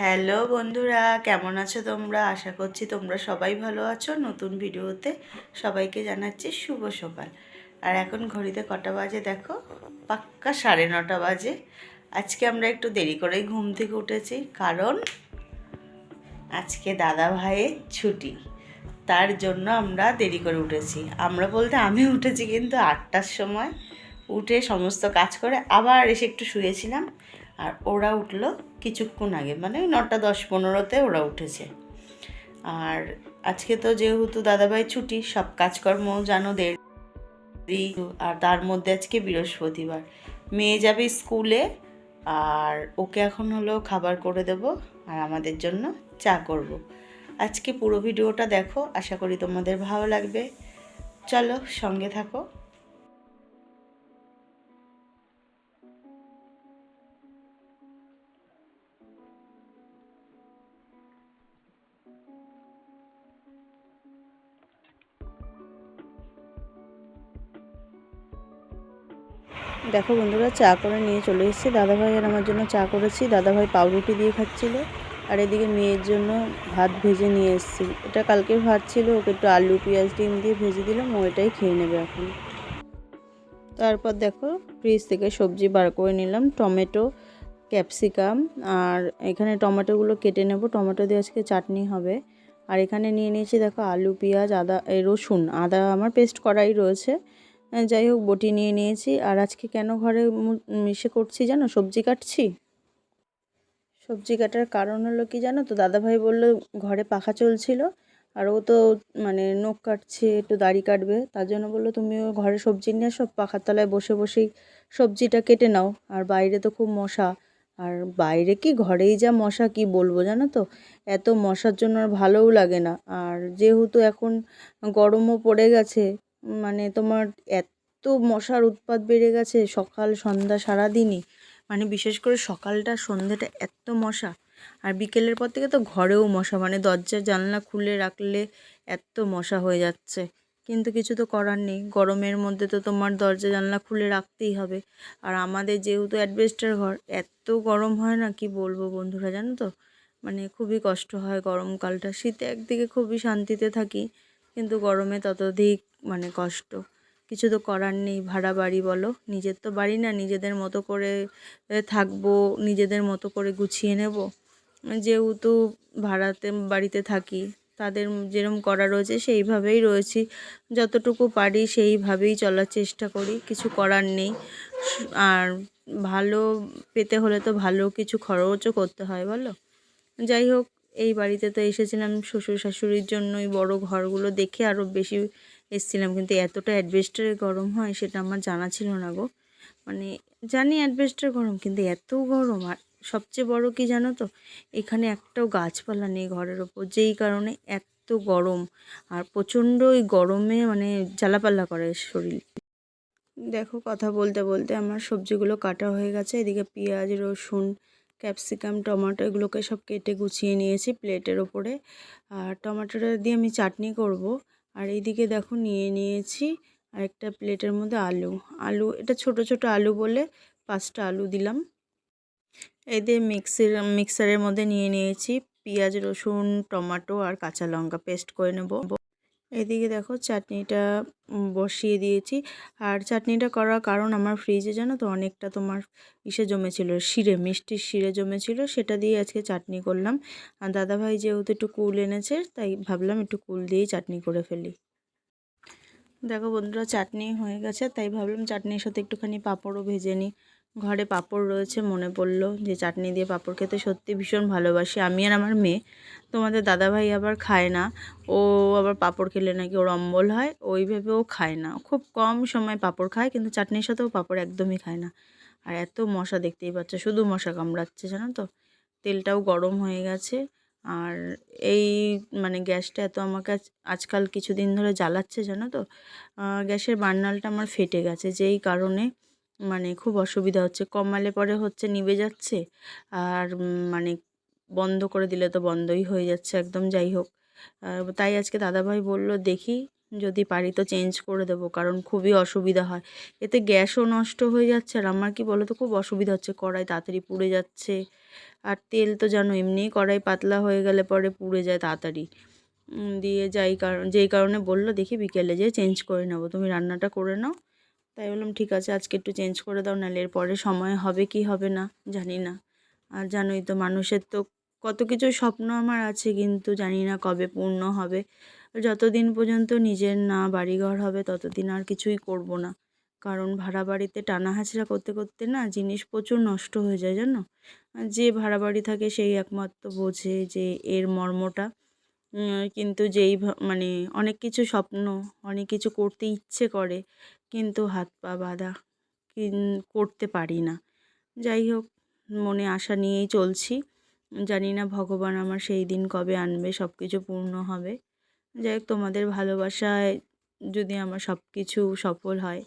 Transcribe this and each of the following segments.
Hello বন্ধুরা, কেমন আছো তোমরা? আশা করছি তোমরা সবাই ভালো আছো। নতুন ভিডিওতে সবাইকে জানাচ্ছি শুভ সকাল। আর এখন ঘড়িতে কটা বাজে দেখো? পাক্কা সাড়ে নটা বাজে। আজকে আমরা একটু দেরি করেই ঘুম থেকে উঠেছি, কারণ আজকে দাদা ভাইয়ের ছুটি। তার জন্য আমরা দেরি করে উঠেছি। আমরা বলতে আমি উঠেছি কিন্তু আটটার সময়। উঠে সমস্ত কাজ করে আবার এসে একটু শুয়েছিলাম। আর ওরা উঠল কিছুক্ষণ আগে মানে ওই নটা দশ পনেরোতে ওরা উঠেছে। আর আজকে তো যেহেতু দাদাভাই ছুটি, সব কাজকর্ম জানো দেরি, আর তার মধ্যে আজকে বৃহস্পতিবার। মেয়ে যাবে স্কুলে, আর ওকে এখন হলো খাবার করে দেব আর আমাদের জন্য চা করব। আজকে পুরো ভিডিওটা দেখো, আশা করি তোমাদের ভালো লাগবে। চলো সঙ্গে থাকো। দেখো বন্ধুরা, চা করে নিয়ে চলে এসেছি। দাদাভাই আর আমার জন্য চা করেছি। দাদাভাই পাউরুটি দিয়ে খাচ্ছিলো। আর এদিকে মেয়ের জন্য ভাত ভেজে নিয়ে এসেছি। এটা কালকের ভাত ছিল, ওকে একটু আলু, পেঁয়াজ, ডিম দিয়ে ভেজে দিলাম, ও এটাই খেয়ে নেবে এখন। তারপর দেখো, ফ্রিজ থেকে সবজি বার করে নিলাম, টমেটো, ক্যাপসিকাম, আর এখানে টমেটোগুলো কেটে নেব। টমেটো দিয়ে আজকে চাটনি হবে। আর এখানে নিয়ে নিয়েছি দেখো আলু, পেঁয়াজ, আদা রসুন। আদা আমার পেস্ট করাই রয়েছে। যাই হোক, বটি নিয়ে নিয়েছি। আর আজকে কেন ঘরে মিশে করছি জানো? সবজি কাটছি। সবজি কাটার কারণ হলো কি জানো তো? দাদাভাই বলল, ঘরে পাখা চলছিল। আর ও তো মানে নখ কাটছে, একটু দাড়ি কাটবে। তার জন্য বলল তুমিও ঘরে সবজি নিয়ে সব পাখার তলায় বসে বসেই সবজিটা কেটে নাও। আর বাইরে তো খুব মশা। আর বাইরে কি? ঘরেই যা মশা, কি বলব জানো তো? এত মশার জন্য আর ভালোও লাগে না। আর যেহেতু এখন গরমও পড়ে গেছে মানে তোমার এত মশার উৎপাত বেড়ে গেছে সকাল, সন্ধ্যা সারাদিনই। মানে বিশেষ করে সকালটা, সন্ধ্যেটা এত মশা। আর বিকেলের পর থেকে তো ঘরেও মশা। মানে দরজা জানলা খুলে রাখলে এত মশা হয়ে যাচ্ছে। কিন্তু কিছু তো করার নেই। গরমের মধ্যে তো তোমার দরজা, জানলা খুলে রাখতেই হবে। আর আমাদের যেহেতু অ্যাডভেস্টার ঘর, এত গরম হয় না? কি বলব বন্ধুরা, জানো তো? মানে খুবই কষ্ট হয় গরমকালটা। শীতে একদিকে খুবই শান্তিতে থাকি। কিন্তু গরমে ততধিক মানে কষ্ট। কিছু তো করার নেই, ভাড়া বাড়ি বলো। নিজের তো বাড়ি না, নিজেদের মতো করে থাকব, নিজেদের মতো করে গুছিয়ে নেব। যেহেতু ভাড়াতে বাড়িতে থাকি, তাদের যেরম করা রয়েছে সেইভাবেই রয়েছি। যতটুকু পারি সেইভাবেই চলার চেষ্টা করি, কিছু করার নেই। আর ভালো পেতে হলে তো ভালো কিছু খরচও করতে হয়, বলো। যাই হোক এই বাড়িতে তো এসেছিলাম শ্বশুর শাশুড়ির জন্যই বড় ঘরগুলো দেখে আরও বেশি এসছিলাম। কিন্তু এতটা অ্যাডভেস্টারে গরম হয় সেটা আমার জানা ছিল না গো। মানে জানি অ্যাডভেস্টার গরম, কিন্তু এত গরম। আর সবচেয়ে বড় কি জানো তো? এখানে একটাও গাছপালা নেই ঘরের ওপর, যেই কারণে এত গরম। আর প্রচণ্ড ওই গরমে মানে জ্বালাপাল্লা করে শরীর। দেখো কথা বলতে বলতে আমার সবজিগুলো কাটা হয়ে গেছে। এদিকে পেঁয়াজ, রসুন ক্যাপসিকাম, টমেটো এগুলোকে সব কেটে গুছিয়ে নিয়েছি প্লেটের ওপরে। আর টমেটোটা দিয়ে আমি চাটনি করব। আর এইদিকে দেখো নিয়ে নিয়েছি আর একটা প্লেটের মধ্যে আলু। আলু, এটা ছোট ছোট আলু বলে পাঁচটা আলু দিলাম। এই দিয়ে মিক্সির, মিক্সারের মধ্যে নিয়ে নিয়েছি পেঁয়াজ, রসুন, টমেটো আর কাঁচা লঙ্কা, পেস্ট করে নেব। এদিকে দেখো চাটনিটা বসিয়ে দিয়েছি। আর চাটনিটা করার কারণ আমার ফ্রিজে জানো তো অনেকটা তোমার ইসে জমেছিল, শিরে, মিষ্টির শিরে জমেছিল, সেটা দিয়ে আজকে চাটনি করলাম। আর দাদাভাই যেহেতু একটু কুল এনেছে, তাই ভাবলাম একটু কুল দিয়েই চাটনি করে ফেলি। দেখো বন্ধুরা, চাটনি হয়ে গেছে, তাই ভাবলাম চাটনির সাথে একটুখানি পাঁপড়ও ভেজে নিই। ঘরে পাঁপড় রয়েছে, মনে পড়ল যে চাটনি দিয়ে পাঁপড় খেতে সত্যি ভীষণ ভালোবাসি। আমি আর আমার মেয়ে, তোমাদের দাদাভাই আবার খায় না। ও আবার পাঁপড় খেলে নাকি ওর অম্বল হয় ওইভাবে ও খায় না। খুব কম সময় পাঁপড় খায়, কিন্তু চাটনির সাথেও পাঁপড় একদমই খায় না। আর এত মশা দেখতেই পাচ্ছ, শুধু মশা কামড়াচ্ছে, জানো তো? তেলটাও গরম হয়ে গেছে। আর এই মানে গ্যাসটা এত আমাকে আজকাল কিছুদিন ধরে জ্বালাচ্ছে, জানো তো? গ্যাসের বার্নালটা আমার ফেটে গেছে, যেই কারণে মানে খুব অসুবিধা হচ্ছে। কমালে পরে হচ্ছে নিভে যাচ্ছে আর মানে বন্ধ করে দিলে তো বন্ধই হয়ে যাচ্ছে একদম, যাই হোক। তাই আজকে দাদাভাই বলল, দেখি যদি পারি তো চেঞ্জ করে দেবো, কারণ খুবই অসুবিধা হয়। এতে গ্যাসও নষ্ট হয়ে যাচ্ছে আর আমার কি বলো তো খুব অসুবিধা হচ্ছে। কড়াই তাড়াতাড়ি পুড়ে যাচ্ছে আর তেল তো জানো এমনিই কড়াই পাতলা হয়ে গেলে পরে পুড়ে যায় তাড়াতাড়ি। দিয়ে যাই কারণ যেই কারণে বলল, দেখি বিকেলে যেয়ে চেঞ্জ করে নেব। তুমি রান্নাটা করে নাও তাই বললাম, ঠিক আছে, আজকে একটু চেঞ্জ করে দাও, নাহলে এরপরে সময় হবে কি হবে না, জানি না। আর জানোই তো, মানুষের তো কত কিছু স্বপ্ন আমার আছে, কিন্তু জানি না কবে পূর্ণ হবে। যতদিন পর্যন্ত নিজের না বাড়িঘর হবে, ততদিন আর কিছুই করব না। কারণ ভাড়া বাড়িতে টানা হাঁচড়া করতে করতে না জিনিস প্রচুর নষ্ট হয়ে যায়, জানো? যে ভাড়া বাড়ি থাকে, সেই একমাত্র বোঝে যে এর মর্মটা। কিন্তু যেই মানে অনেক কিছু স্বপ্ন, অনেক কিছু করতে ইচ্ছে করে কিন্তু হাত পা বাঁধা কিন, করতে পারি না। যাই হোক, মনে আশা নিয়েই চলছি। জানি না ভগবান আমার সেই দিন কবে আনবে সব কিছু পূর্ণ হবে। যাই হোক, তোমাদের ভালোবাসায় যদি আমার সব কিছু সফল হয়,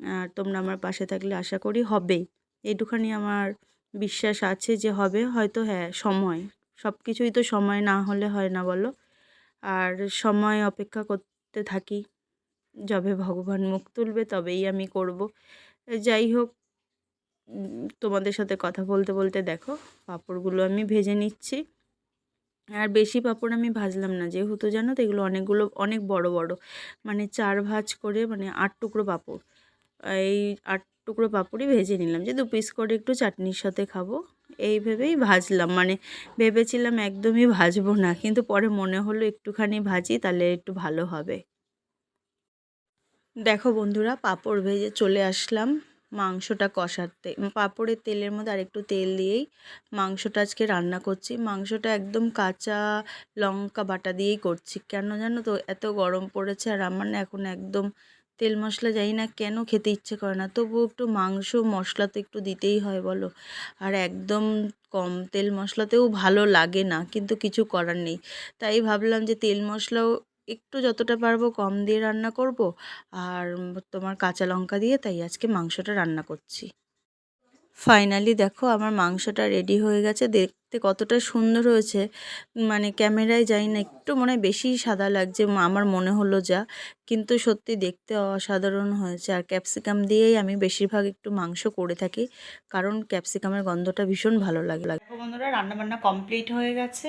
আর তোমরা আমার পাশে থাকলে আশা করি হবেই। এইটুখানি আমার বিশ্বাস আছে যে হবে, হয়তো হ্যাঁ সময়। সব কিছুই তো সময় না হলে হয় না বলো। আর সময় অপেক্ষা করতে থাকি। যবে ভগবান মুখ তুলবে তবেই আমি করব। যাই হোক, তোমাদের সাথে কথা বলতে বলতে দেখো পাঁপড়গুলো আমি ভেজে নিচ্ছি। আর বেশি পাঁপড় আমি ভাজলাম না, যেহেতু জানো তো এগুলো অনেকগুলো, অনেক বড় বড়। মানে চার ভাজ করে মানে আট টুকরো পাঁপড়। এই আট টুকরো পাঁপড়ই ভেজে নিলাম যে দু পিস করে একটু চাটনির সাথে খাব। এই ভেবেই ভাজলাম মানে ভেবেছিলাম একদমই ভাজবো না, কিন্তু পরে মনে হলো একটুখানি ভাজি তাহলে একটু ভালো হবে। দেখো বন্ধুরা, পাঁপড় ভেজে চলে আসলাম মাংসটা কষাতে। পাঁপড়ের তেলের মধ্যে আরেকটু তেল দিয়েই মাংসটা আজকে রান্না করছি। মাংসটা একদম কাঁচা লঙ্কা বাটা দিয়েই করছি। কেন জানো তো, এত গরম পড়েছে আর আমার না এখন একদম তেল মশলা জানি না কেন খেতে ইচ্ছে করে না। তবুও একটু মাংস মশলা তো একটু দিতেই হয় বলো। আর একদম কম তেল মশলাতেও ভালো লাগে না, কিন্তু কিছু করার নেই। তাই ভাবলাম যে তেল মশলাও একটু যতটা পারব কম দিয়ে রান্না করব। আর তোমার কাঁচা লঙ্কা দিয়ে তাই আজকে মাংসটা রান্না করছি। ফাইনালি দেখো আমার মাংসটা রেডি হয়ে গেছে। দেখতে কতটা সুন্দর হয়েছে। মানে ক্যামেরায় যাই না, একটু মনে বেশি সাদা লাগছে, আমার মনে হলো যা। কিন্তু সত্যি দেখতে অসাধারণ হয়েছে। আর ক্যাপসিকাম দিয়েই আমি বেশিরভাগ একটু মাংস করে থাকি। কারণ ক্যাপসিকামের গন্ধটা ভীষণ ভালো লাগে। বন্ধুরা, রান্নাবান্না কমপ্লিট হয়ে গেছে।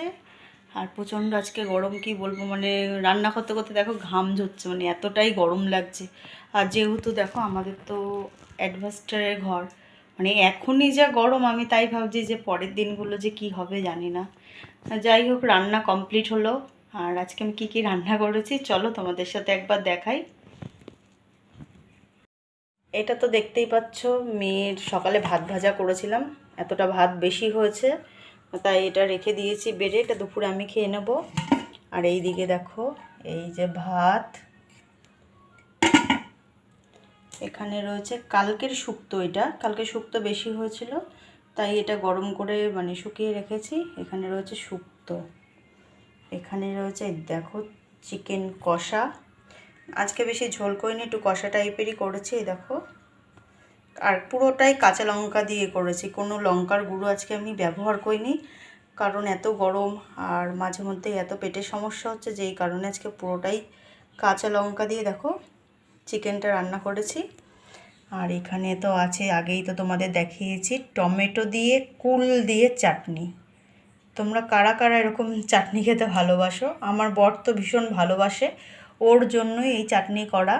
আর প্রচণ্ড আজকে গরম, কি বলব মানে রান্না করতে করতে দেখো ঘাম ঝরছে মানে এতটাই গরম লাগছে। আর যেহেতু দেখো আমাদের তো অ্যাডভাস্টারের ঘর মানে এখনই যা গরম, আমি তাই ভাবছি যে পরের দিনগুলো যে কি হবে জানি না। যাই হোক, রান্না কমপ্লিট হলো। আর আজকে আমি কী কী রান্না করেছি, চলো তোমাদের সাথে একবার দেখাই। এটা তো দেখতেই পাচ্ছ, মেয়ের সকালে ভাত ভাজা করেছিলাম, এতটা ভাত বেশি হয়েছে। তাই এটা রেখে দিয়েছি বেড়ে, এটা দুপুরে আমি খেয়ে নেব। আর এই দিকে দেখো, এই যে ভাত। এখানে রয়েছে কালকের শুক্তো এটা। কালকে শুক্তো বেশি হয়েছিল, তাই এটা গরম করে মানে শুকিয়ে রেখেছি। এখানে রয়েছে শুক্তো। এখানে রয়েছে দেখো, চিকেন কষা। আজকে বেশি ঝোল করিনি, একটু কষা টাইপেরই করেছি দেখো। আর পুরোটাই কাঁচা লঙ্কা দিয়ে করেছি। কোনো লঙ্কার গুঁড়ো আজকে আমি ব্যবহার করিনি, কারণ এত গরম আর মাঝে মধ্যে এত পেটের সমস্যা হচ্ছে, যেই কারণে আজকে পুরোটাই কাঁচা লঙ্কা দিয়ে দেখো চিকেনটা রান্না করেছি। আর এখানে তো আছে, আগেই তো তোমাদের দেখিয়েছি, টমেটো দিয়ে কুল দিয়ে চাটনি। তোমরা কারা কারা এরকম চাটনি খেতে ভালোবাসো? আমার বর তো ভীষণ ভালোবাসে, ওর জন্যই এই চাটনি করা।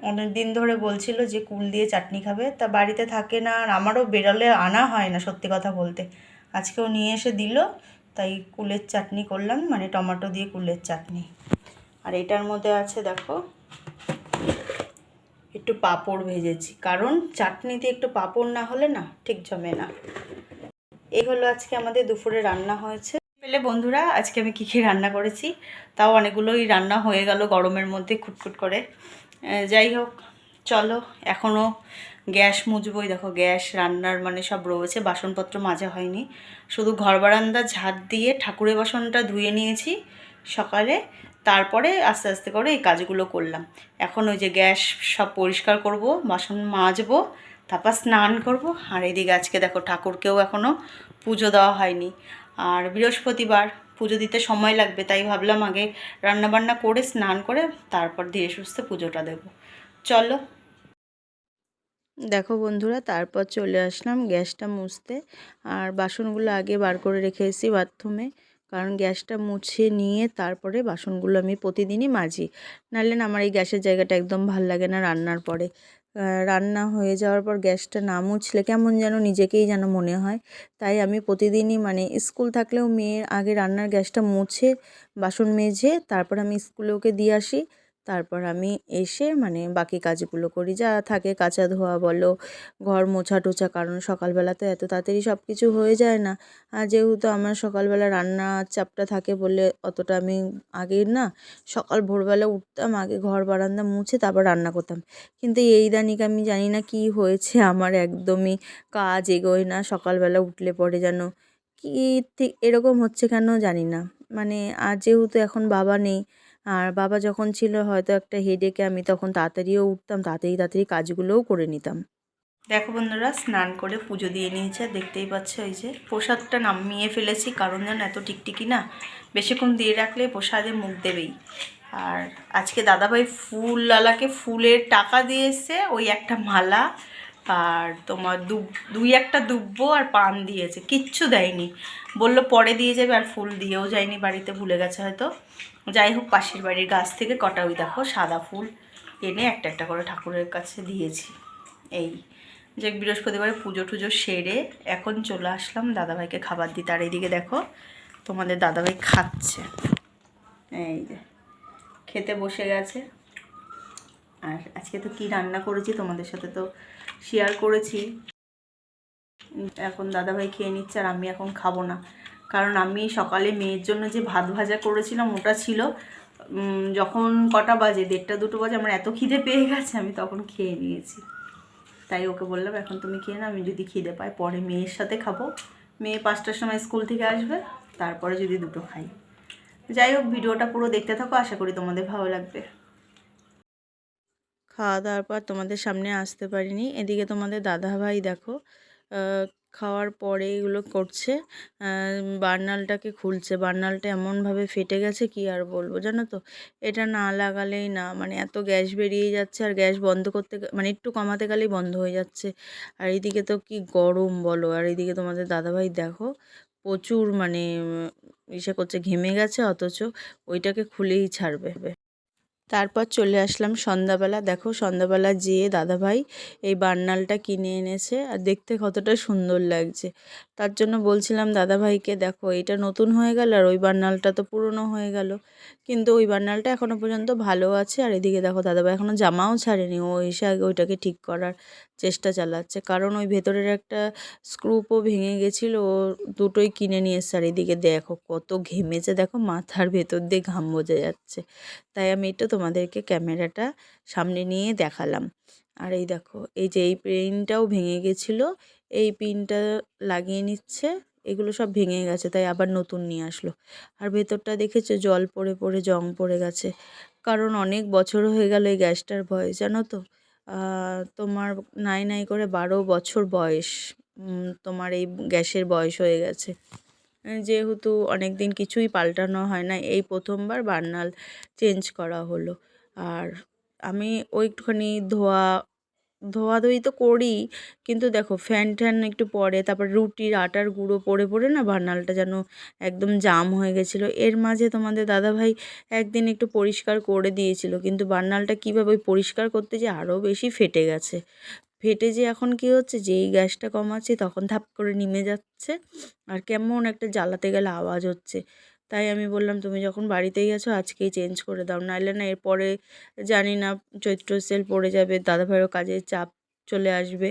অনেক দিন ধরে বলছিল যে কুল দিয়ে চাটনি খাবে। তা বাড়িতে থাকে না আর আমারও বেরোলে আনা হয় না সত্যি কথা বলতে। আজকেও নিয়ে এসে দিল, তাই কুলের চাটনি করলাম মানে টমেটো দিয়ে কুলের চাটনি। আর এটার মধ্যে আছে দেখো, একটু পাঁপড় ভেজেছি। কারণ চাটনিতে একটু পাঁপড় না হলে না ঠিক জমে না। এই হলো আজকে আমাদের দুপুরে রান্না হয়েছে। পেলে বন্ধুরা, আজকে আমি কী কী রান্না করেছি? তাও অনেকগুলোই রান্না হয়ে গেল গরমের মধ্যে খুটখুট করে। যাই হোক, চলো এখনও গ্যাস মুজবই। দেখো, গ্যাস, রান্নার মানে সব রয়েছে, বাসনপত্র মাজা হয়নি। শুধু ঘর বারান্দা ঝাড় দিয়ে ঠাকুরের বাসনটা ধুয়ে নিয়েছি সকালে। তারপরে আস্তে আস্তে করে এই কাজগুলো করলাম। এখন ওই যে গ্যাস সব পরিষ্কার করব, বাসন মাজবো, তারপর স্নান করব। আর এদিকে আজকে দেখো, ঠাকুরকেও এখনও পুজো দেওয়া হয়নি। আর বৃহস্পতিবার পুজো দিতে সময় লাগবে, তাই ভাবলাম আগে রান্নাবান্না করে স্নান করে তারপর ধীরে সুস্থে পুজোটা দেবো। চলো। দেখো বন্ধুরা, তারপর চলে আসলাম গ্যাসটা মুছতে। আর বাসনগুলো আগে বার করে রেখে এসেছি বাথরুমে, কারণ গ্যাসটা মুছে নিয়ে তারপরে বাসনগুলো আমি প্রতিদিনই মাজি। নাহলে আমার এই গ্যাসের জায়গাটা একদম ভালো লাগে না রান্নার পরে। রান্না হয়ে যাওয়ার পর গ্যাসটা না মুছলে কেমন যেন নিজেকেই যেন মনে হয়। তাই আমি প্রতিদিনই মানে স্কুল থাকলেও মেয়ের আগে রান্নার গ্যাসটা মুছে, বাসন মেজে, তারপর আমি স্কুলে ওকে দিয়ে আসি। তারপর আমি এসে মানে বাকি কাজগুলো করি। যা থাকে কাচা ধোয়া বলো, ঘর মোছা টোছা, কারণ সকালবেলা তো এত তাড়াতাড়ি সব কিছু হয়ে যায় না। আর যেহেতু আমার সকালবেলা রান্নার চাপটা থাকে বলে অতটা আমি আগে না সকাল ভোরবেলা উঠতাম, আগে ঘর বারান্দা মুছে তারপর রান্না করতাম। কিন্তু এই ইদানিক আমি জানি না কি হয়েছে, আমার একদমই কাজ এগোয় না, সকালবেলা উঠলে পরে যেন কি ঠিক এরকম হচ্ছে কেন জানি না। মানে আর যেহেতু এখন বাবা নেই আর বাবা যখন ছিল হয়তো একটা হেডেকে আমি তখন তাড়াতাড়িও উঠতাম, তাড়াতাড়ি তাড়াতাড়ি কাজগুলোও করে নিতাম। দেখো বন্ধুরা, স্নান করে পুজো দিয়ে নিয়েছে দেখতেই পাচ্ছ এই যে প্রসাদটা নামিয়ে ফেলেছি, কারণ যেন এত টিকটিকি না, বেশিক্ষণ দিয়ে রাখলে প্রসাদে মুখ দেবেই। আর আজকে দাদাভাই ফুলওয়ালাকে ফুলের টাকা দিয়ে এসছে ওই একটা মালা, আর তোমার দু, দুই একটা দুব্বো আর পান দিয়েছে, কিচ্ছু দেয়নি। বলল পরে দিয়ে যাবে, আর ফুল দিয়েও যায়নি, বাড়িতে ভুলে গেছে হয়তো। যাই হোক, পাশের বাড়ির গাছ থেকে কটা ওই দেখো, সাদা ফুল এনে একটা একটা করে ঠাকুরের কাছে দিয়েছি। এই যে বৃহস্পতিবারে পুজো টুজো সেরে এখন চলে আসলাম দাদাভাইকে খাবার দিতে। আর এইদিকে দেখো, তোমাদের দাদাভাই খাচ্ছে। এই যে, খেতে বসে গেছে। আর আজকে তো কি রান্না করেছি তোমাদের সাথে তো শেয়ার করেছি। এখন দাদাভাই খেয়ে নিচ্ছে আর আমি এখন খাব না। কারণ আমি সকালে মেয়ের জন্য যে ভাত ভাজা করেছিলাম ওটা ছিল যখন কটা বাজে, দেড়টা দুটো বাজে, আমার এত খিদে পেয়ে গেছে, আমি তখন খেয়ে নিয়েছি। তাই ওকে বললাম, এখন তুমি খেয়ে না আমি যদি খিদে পাই, পরে মেয়ের সাথে খাব। মেয়ে পাঁচটার সময় স্কুল থেকে আসবে, তারপরে যদি দুটো খাই। যাই হোক, ভিডিওটা পুরো দেখতে থাকো, আশা করি তোমাদের ভালো লাগবে। খাওয়া দাওয়ার পর তোমাদের সামনে আসতে পারিনি। এদিকে তোমাদের দাদা ভাই দেখো খাওয়ার পরে এগুলো করছে। বার্নালটাকে খুলছে। বার্নালটা এমনভাবে ফেটে গেছে কি আর বলব জানো তো? এটা না লাগালেই না মানে এত গ্যাস বেরিয়ে যাচ্ছে আর গ্যাস বন্ধ করতে মানে একটু কমাতে গেলেই বন্ধ হয়ে যাচ্ছে। আর এইদিকে তো কি গরম বলো? আর এইদিকে তোমাদের দাদাভাই দেখো, প্রচুর মানে ইসে করছে, ঘেমে গেছে অথচ ওইটাকে খুলেই ছাড়বে। তারপর চলে আসলাম সন্ধ্যাবেলা। দেখো সন্ধ্যাবেলা যেয়ে দাদাভাই এই বার্নালটা কিনে এনেছে আর দেখতে কতটা সুন্দর লাগছে। তার জন্য বলছিলাম, দাদাভাইকে দেখো, এটা নতুন হয়ে গেল আর ওই বার্নালটা তো পুরনো হয়ে গেল। কিন্তু ওই বার্নালটা এখনও পর্যন্ত ভালো আছে। আর এদিকে দেখো দাদাভাই এখনও জামাও ছাড়েনি। ও এসে আগে ওইটাকে ঠিক করার চেষ্টা চালাচ্ছে। কারণ ওই ভেতরের একটা স্ক্রুপও ভেঙে গেছিল, ও দুটোই কিনে নিয়ে এদিকে দেখো কত ঘেমেছে, দেখো মাথার ভেতর দিয়ে ঘাম বোঝা যাচ্ছে। তাই আমি এটা তোমাদেরকে ক্যামেরাটা সামনে নিয়ে দেখালাম। আর এই দেখো, এই যে এই পিনটাও ভেঙে গেছিল, এই পিনটা লাগিয়ে নিচ্ছে, এগুলো সব ভেঙে গেছে, তাই আবার নতুন নিয়ে আসলো। আর ভেতরটা দেখেছ, জল পড়ে পড়ে, জং পড়ে গেছে। কারণ অনেক বছর হয়ে গেল এই গ্যাসটার ভয়, জানো তো? তোমার নাই নাই করে বারো বছর বয়স তোমার এই গ্যাসের বয়স হয়ে গেছে। যেহেতু অনেক দিন কিছুই পাল্টানো হয় না এই প্রথমবার বার্নাল চেঞ্জ করা হলো। আর আমি ওইটুখানি ধোয়া ধোয়াধুয়ি তো করি। কিন্তু দেখো ফ্যান ট্যান একটু পরে, তারপর রুটির আটার গুঁড়ো পড়ে পড়ে না বার্নালটা যেন একদম জাম হয়ে গেছিল। এর মাঝে তোমাদের দাদাভাই একদিন একটু পরিষ্কার করে দিয়েছিল, কিন্তু বার্নালটা কীভাবে ওই পরিষ্কার করতে যে আরও বেশি ফেটে গেছে। ফেটে যে এখন কী হচ্ছে, যেই গ্যাসটা কমাচ্ছি তখন ধাপ করে নিমে যাচ্ছে, আর কেমন একটা জ্বালাতে গেলে আওয়াজ হচ্ছে। তাই আমি বললাম, তুমি যখন বাড়িতেই আছো, আজকেই চেঞ্জ করে দাও। নাহলে না, এরপরে জানি না, চৈত্র সেল পড়ে যাবে, দাদাভাইয়েরও কাজের চাপ চলে আসবে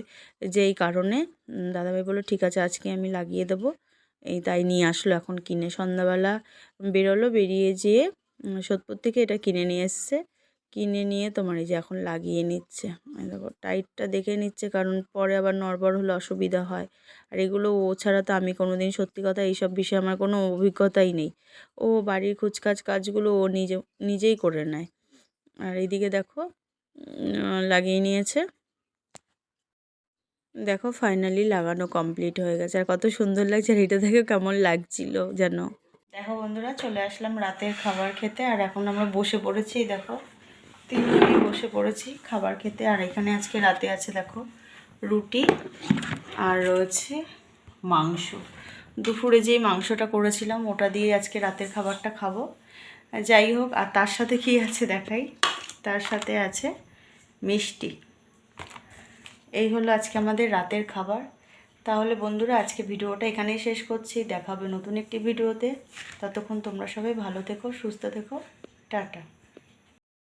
যেই কারণে। দাদাভাই বলল, ঠিক আছে, আজকে আমি লাগিয়ে দেবো। এই তাই নিয়ে আসলো এখন কিনে। সন্ধ্যাবেলা বেরোলো, বেরিয়ে যেয়ে সোদপুর থেকে এটা কিনে নিয়ে এসছে। কিনে নিয়ে তোমার এই যে এখন লাগিয়ে নিচ্ছে। দেখো টাইটটা দেখে নিচ্ছে, কারণ পরে আবার নড়বড় হলে অসুবিধা হয়। আর এগুলো ও ছাড়া তো আমি কোনো দিন সত্যি কথা এইসব বিষয়ে আমার কোনো অভিজ্ঞতাই নেই। ও বাড়ির কুচকাচ কাজগুলো ও নিজে, নিজেই করে নেয়। আর এইদিকে দেখো লাগিয়ে নিয়েছে। দেখো ফাইনালি লাগানো কমপ্লিট হয়ে গেছে। আর কত সুন্দর লাগছে আর এটা দেখে কেমন লাগছিল যেন। দেখো বন্ধুরা, চলে আসলাম রাতের খাবার খেতে। আর এখন আমরা বসে পড়েছি, দেখো। তিনজনেই বসে পড়েছি খাবার খেতে। আর এখানে আজকে রাতে আছে, দেখো, রুটি আর রয়েছে মাংস। দুপুরে যেই মাংসটা করেছিলাম, ওটা দিয়ে আজকে রাতের খাবারটা খাব। যাই হোক, আর তার সাথে কি আছে দেখাই? তার সাথে আছে মিষ্টি। এই হলো আজকে আমাদের রাতের খাবার। তাহলে বন্ধুরা, আজকে ভিডিওটা এখানেই শেষ করছি। দেখাবে নতুন একটি ভিডিওতে। ততক্ষণ তোমরা সবাই ভালো থেকো, সুস্থ থেকো। টাটা।